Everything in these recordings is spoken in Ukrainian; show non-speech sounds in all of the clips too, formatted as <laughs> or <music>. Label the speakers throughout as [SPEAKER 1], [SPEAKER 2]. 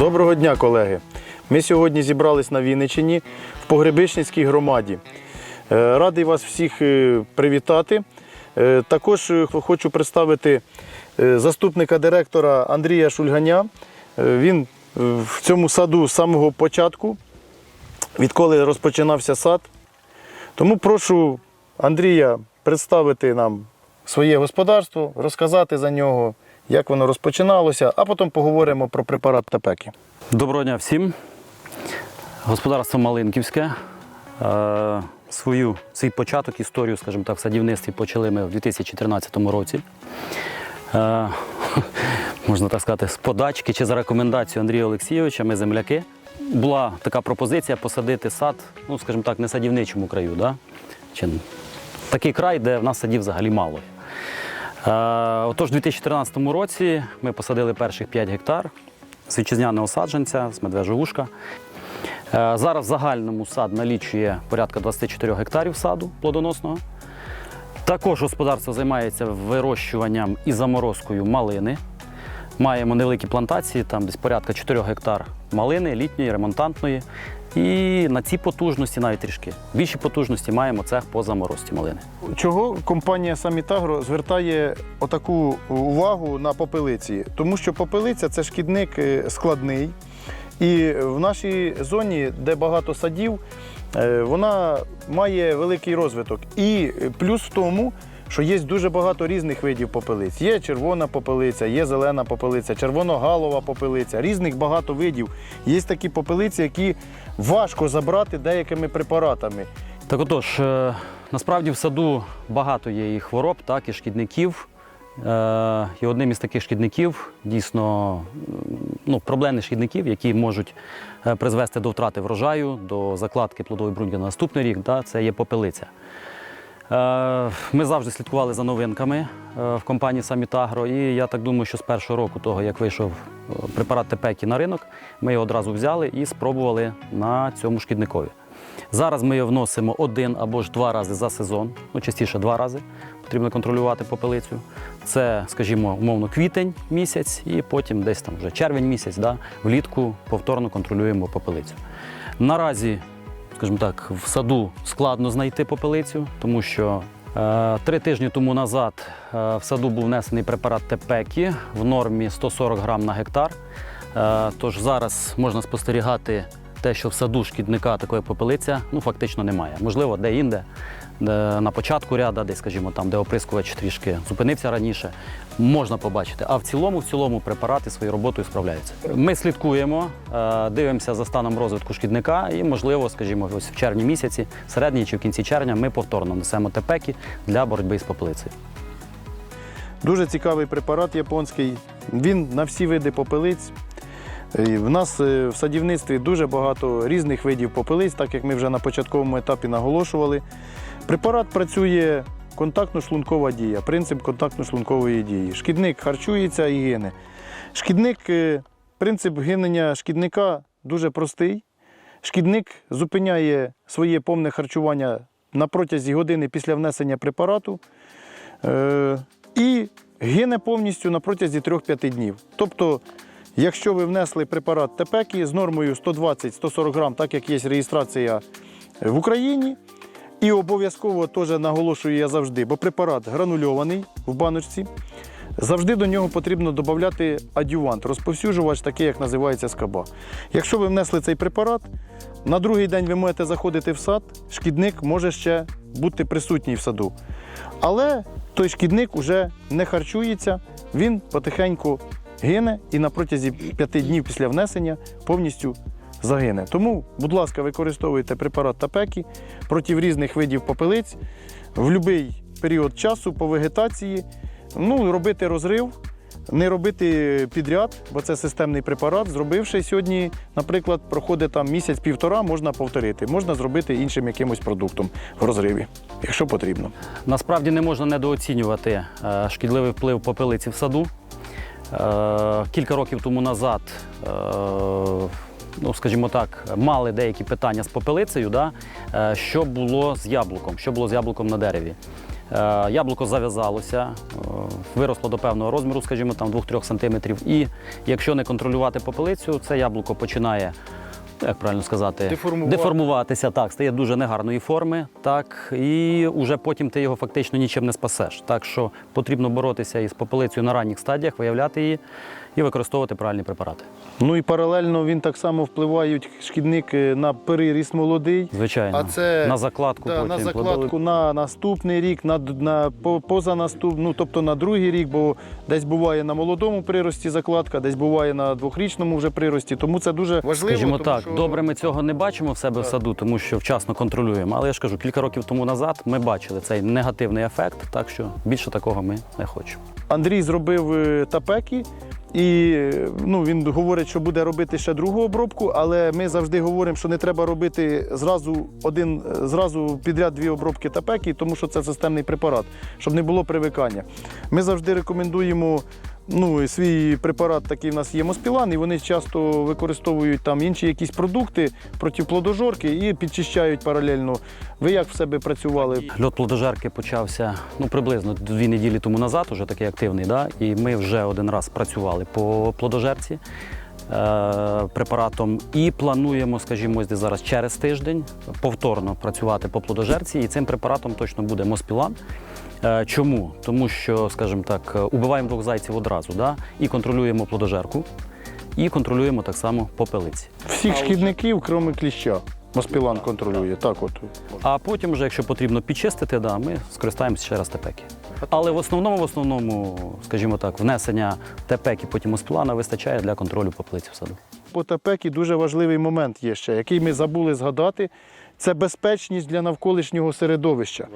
[SPEAKER 1] Доброго дня, колеги. Ми сьогодні зібрались на Вінниччині в Погребичницькій громаді. Е, Радий вас всіх е, привітати. Е, Також хочу представити заступника директора Андрія Шульганя. Він в цьому саду з самого початку, відколи розпочинався сад. Тому прошу Андрія представити нам своє господарство, розказати за нього, як воно розпочиналося, а потім поговоримо про препарат Тапеки.
[SPEAKER 2] Доброго дня всім. Господарство Малинківське. Е, Свою, свій початок, історію, скажімо так, в садівництві почали ми в 2014 році. Е, <laughs> Можна так сказати, з подачки чи за рекомендацією Андрія Олексійовича, ми земляки. Була така пропозиція посадити сад, ну, скажімо так, не садівничому краю. Да? Чи такий край, де в нас садів взагалі мало. Е, Отож, у 2014 році ми посадили перших 5 гектар з вітчизняного саджанця, з медвежого ушка. Е, Зараз в загальному сад налічує порядка 24 гектарів саду плодоносного. Також господарство займається вирощуванням і заморозкою малини. Маємо невеликі плантації, там десь порядка 4 гектар малини, літньої, ремонтантної. І на ці потужності, навіть трішки більші потужності, маємо цех по заморозці малини.
[SPEAKER 1] Чого компанія Самітагро звертає отаку увагу на попелиці? Тому що попелиця це шкідник е, складний. І в нашій зоні, де багато садів, е, вона має великий розвиток. І плюс в тому, що є дуже багато різних видів попелиць. Є червона попелиця, є зелена попелиця, червоногалова попелиця, різних багато видів. Є такі попелиці, які важко забрати деякими препаратами.
[SPEAKER 2] Так отож, е, насправді в саду багато є і хвороб, так, і шкідників. Е, І одним із таких шкідників, дійсно, ну, проблемних шкідників, які можуть е, призвести до втрати врожаю, до закладки плодової бруньки на наступний рік, да, це є попелиця. Е, Ми завжди слідкували за новинками е, в компанії Самітагро, і я так думаю, що з першого року, того, як вийшов е, препарат Тепекі на ринок, ми його одразу взяли і спробували на цьому шкідникові. Зараз ми його вносимо один або ж два рази за сезон, ну частіше два рази. Потрібно контролювати попелицю. Це, скажімо, умовно квітень місяць, і потім десь там вже червень місяць, да, влітку повторно контролюємо попелицю. Наразі, скажімо так, в саду складно знайти попелицю, тому що е, три тижні тому назад е, в саду був внесений препарат Тепекі в нормі 140 грам на гектар. Е, тож зараз можна спостерігати те, що в саду шкідника такої попелиця ну, фактично немає. Можливо, де-інде, де на початку ряда, десь, скажімо, там, де оприскувач трішки зупинився раніше, можна побачити. А в цілому, в цілому препарати своєю роботою справляються. Ми слідкуємо, е, дивимося за станом розвитку шкідника і, можливо, скажімо, ось в червні місяці, середній чи в кінці червня, ми повторно несемо тепеки для боротьби з попелицею.
[SPEAKER 1] Дуже цікавий препарат японський. Він на всі види попелиць. В нас е, в садівництві дуже багато різних видів попелиць, так як ми вже на початковому етапі наголошували. Препарат працює контактно-шлункова дія, принцип контактно-шлункової дії. Шкідник харчується і гине. Шкідник, е, принцип гинення шкідника дуже простий. Шкідник зупиняє своє повне харчування на протязі години після внесення препарату. Е, і гине повністю на протязі 3-5 днів. Тобто, якщо ви внесли препарат Тепекі з нормою 120-140 грам, так як є реєстрація в Україні, і обов'язково теж наголошую я завжди, бо препарат гранульований в баночці. Завжди до нього потрібно додати адювант, розповсюджувач, такий, як називається скаба. Якщо ви внесли цей препарат, на другий день ви можете заходити в сад, шкідник може ще бути присутній в саду. Але той шкідник вже не харчується, він потихеньку гине і на протязі п'яти днів після внесення повністю загине. Тому, будь ласка, використовуйте препарат Тапекі проти різних видів попелиць в будь-який період часу по вегетації. Ну, робити розрив, не робити підряд, бо це системний препарат. Зробивши сьогодні, наприклад, проходить там місяць-півтора, можна повторити. Можна зробити іншим якимось продуктом в розриві, якщо потрібно.
[SPEAKER 2] Насправді не можна недооцінювати е, шкідливий вплив попелиці в саду. Е, Кілька років тому назад, е, ну скажімо так, мали деякі питання з попелицею, да? е, що було з яблуком, що було з яблуком на дереві. Яблуко зав'язалося, виросло до певного розміру, скажімо, там 2-3 см. І якщо не контролювати попелицю, це яблуко починає, як правильно сказати,
[SPEAKER 1] Деформувати.
[SPEAKER 2] деформуватися, так, стає дуже негарної форми, так, і вже потім ти його фактично нічим не спасеш. Так що потрібно боротися із попелицею на ранніх стадіях, виявляти її і використовувати правильні препарати.
[SPEAKER 1] Ну і паралельно він так само впливає шкідник на переріст молодий.
[SPEAKER 2] Звичайно,
[SPEAKER 1] А це
[SPEAKER 2] на закладку
[SPEAKER 1] Да,
[SPEAKER 2] потім
[SPEAKER 1] на
[SPEAKER 2] плодовий-
[SPEAKER 1] закладку на наступний рік, на, на по- позанаступ, ну тобто на другий рік, бо десь буває на молодому прирості закладка, десь буває на двохрічному вже прирості. Тому це дуже важливо.
[SPEAKER 2] Скажімо
[SPEAKER 1] тому
[SPEAKER 2] так,
[SPEAKER 1] що-
[SPEAKER 2] добре, ми цього не бачимо в себе в саду, тому що вчасно контролюємо. Але я ж кажу, кілька років тому назад ми бачили цей негативний ефект, так що більше такого ми не хочемо.
[SPEAKER 1] Андрій зробив е, тапеки. І ну, він говорить, що буде робити ще другу обробку, але ми завжди говоримо, що не треба робити зразу один, зразу підряд дві обробки тапеки, тому що це системний препарат, щоб не було привикання. Ми завжди рекомендуємо ну, свій препарат, такий в нас є Моспілан, і вони часто використовують там інші якісь продукти проти плодожорки і підчищають паралельно. Ви як в себе працювали?
[SPEAKER 2] Льот плодожерки почався ну, приблизно дві неділі тому назад, уже такий активний. Да? І ми вже один раз працювали по плодожерці препаратом і плануємо, скажімо, зараз через тиждень повторно працювати по плодожерці. І цим препаратом точно буде Моспілан. Е, Чому? Тому що, скажімо так, е, убиваємо двох зайців одразу, да? і контролюємо плодожерку, і контролюємо так само попелиці.
[SPEAKER 1] Всіх шкідників, крім кліща. Моспілан контролює. Так от.
[SPEAKER 2] А потім, вже, якщо потрібно підчистити, да, ми скористаємося ще раз тепеки. Але в основному, в основному, скажімо так, внесення тепеки потім з плана вистачає для контролю попелиці в саду.
[SPEAKER 1] По тапекі дуже важливий момент є ще, який ми забули згадати. Це безпечність для навколишнього середовища.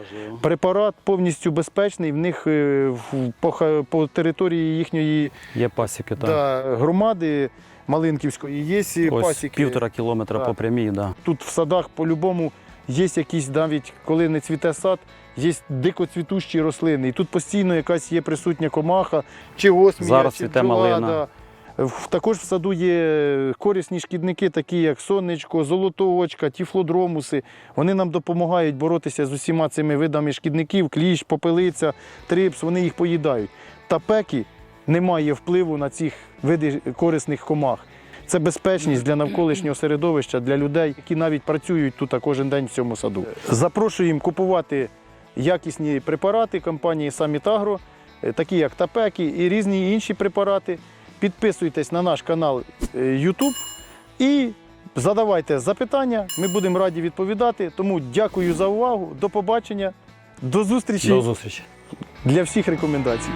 [SPEAKER 1] Препарат повністю безпечний. В них е, по, по території їхньої
[SPEAKER 2] Є пасіки, так.
[SPEAKER 1] да, громади Малинківської є
[SPEAKER 2] Ось
[SPEAKER 1] пасіки.
[SPEAKER 2] півтора кілометра
[SPEAKER 1] Так.
[SPEAKER 2] по прямій, да.
[SPEAKER 1] Тут в садах по-любому є якісь навіть коли не цвіте сад, є дикоцвітущі рослини. І тут постійно якась є присутня комаха, чи осмія,
[SPEAKER 2] Зараз
[SPEAKER 1] чи
[SPEAKER 2] цвіте
[SPEAKER 1] бджола,
[SPEAKER 2] малина.
[SPEAKER 1] да. В- Також в саду є корисні шкідники, такі як сонечко, золотоочка, тіфлодромуси. Вони нам допомагають боротися з усіма цими видами шкідників, кліщ, попелиця, трипс, вони їх поїдають. Тапеки немає впливу на цих види корисних комах. Це безпечність для навколишнього середовища, для людей, які навіть працюють тут кожен день в цьому саду. Запрошуємо купувати якісні препарати компанії Самітагро, такі як тапеки і різні інші препарати. Підписуйтесь на наш канал е, YouTube і задавайте запитання. Ми будемо раді відповідати. Тому дякую за увагу. До побачення. До зустрічі
[SPEAKER 2] До зустрічі.
[SPEAKER 1] для всіх рекомендацій.